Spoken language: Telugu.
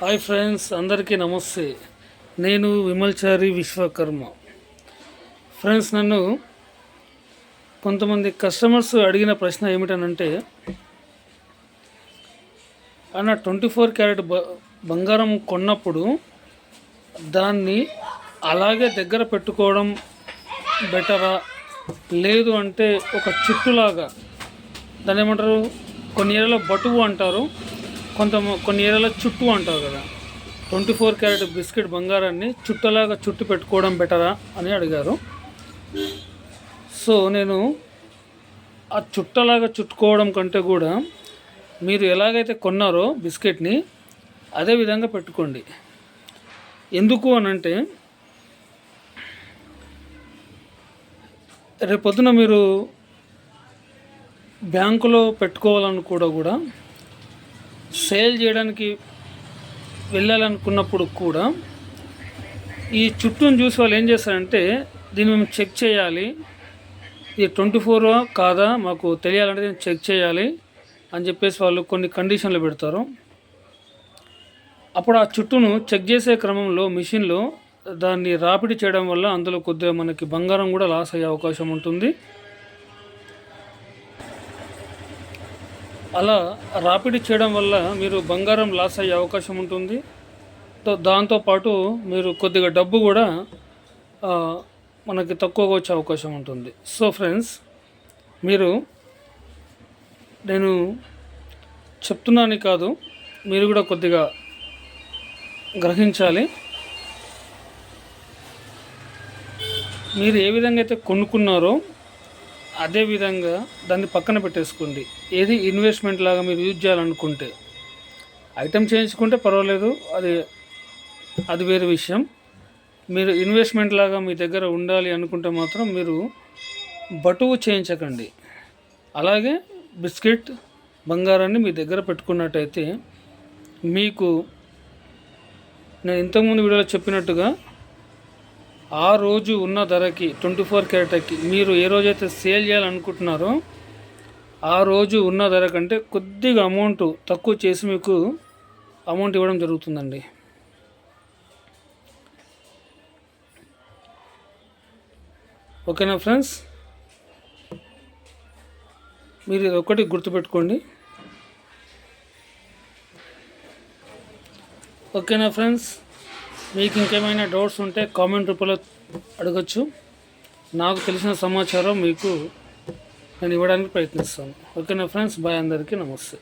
హాయ్ ఫ్రెండ్స్ అందరికీ నమస్తే. నేను విమల్చారి విశ్వకర్మ. ఫ్రెండ్స్ నన్ను కొంతమంది కస్టమర్స్ అడిగిన ప్రశ్న ఏమిటనంటే అన్న ట్వంటీ ఫోర్ క్యారెట్ బ బంగారం కొన్నప్పుడు దాన్ని అలాగే దగ్గర పెట్టుకోవడం బెటరా? లేదు అంటే ఒక చుట్టులాగా దాన్ని ఏమంటారు కొన్ని ఏళ్ళలో బటువు అంటారు. కొంత కొన్ని ఏరియాలో చుట్టూ అంటారు కదా. ట్వంటీ ఫోర్ క్యారెట్ బిస్కెట్ బంగారాన్ని చుట్టలాగా చుట్టు పెట్టుకోవడం బెటరా అని అడిగారు. సో నేను ఆ చుట్టలాగా చుట్టుకోవడం కంటే కూడా మీరు ఎలాగైతే కొన్నారో బిస్కెట్ని అదే విధంగా పెట్టుకోండి. ఎందుకు అని అంటే రేపొద్దున మీరు బ్యాంకులో పెట్టుకోవాలని కూడా కూడా సేల్ చేయడానికి వెళ్ళాలనుకున్నప్పుడు కూడా ఈ చుట్టూను చూసి వాళ్ళు ఏం చేస్తారంటే దీన్ని మేము చెక్ చేయాలి. ఇది ట్వంటీ ఫోర్ కాదా? మాకు తెలియాలంటే దీన్ని చెక్ చేయాలి అని చెప్పేసి వాళ్ళు కొన్ని కండిషన్లు పెడతారు. అప్పుడు ఆ చుట్టూను చెక్ చేసే క్రమంలో మిషన్లో దాన్ని రాపిడి చేయడం వల్ల అందులో కొద్దిగా మనకి బంగారం కూడా లాస్ అయ్యే అవకాశం ఉంటుంది. అలా రాపిడి చేయడం వల్ల మీరు బంగారం లాస్ అయ్యే అవకాశం ఉంటుంది. దాంతోపాటు మీరు కొద్దిగా డబ్బు కూడా మనకి తక్కువగా వచ్చే అవకాశం ఉంటుంది. సో ఫ్రెండ్స్ మీరు నేను చెప్తున్నాను కాదు మీరు కూడా కొద్దిగా గ్రహించాలి. మీరు ఏ విధంగా అయితే కొనుక్కున్నారో అదేవిధంగా దాన్ని పక్కన పెట్టేసుకోండి. ఏది ఇన్వెస్ట్మెంట్ లాగా మీరు యూజ్ చేయాలనుకుంటే. ఐటమ్ చేయించుకుంటే పర్వాలేదు అది అది వేరే విషయం. మీరు ఇన్వెస్ట్మెంట్ లాగా మీ దగ్గర ఉండాలి అనుకుంటే మాత్రం మీరు బటువు చేయించకండి. అలాగే బిస్కెట్ బంగారాన్ని మీ దగ్గర పెట్టుకున్నట్టయితే మీకు నేను ఇంతకుముందు వీడియోలో చెప్పినట్టుగా ఆ రోజు ఉన్న ధరకి ట్వంటీ ఫోర్ క్యారెట్కి మీరు ఏ రోజైతే సేల్ చేయాలనుకుంటున్నారో ఆ రోజు ఉన్న ధర కంటే కొద్దిగా అమౌంట్ తక్కువ చేసి మీకు అమౌంట్ ఇవ్వడం జరుగుతుందండి. ఓకేనా ఫ్రెండ్స్? మీరు ఇది ఒకటి గుర్తుపెట్టుకోండి. ఓకేనా ఫ్రెండ్స్? మీకు ఇంకేమైనా డౌట్స్ ఉంటే కామెంట్ రూపంలో అడగచ్చు. నాకు తెలిసిన సమాచారం మీకు నేను ఇవ్వడానికి ప్రయత్నిస్తాను. ఓకేనా ఫ్రెండ్స్? బాయ్ అందరికీ నమస్తే.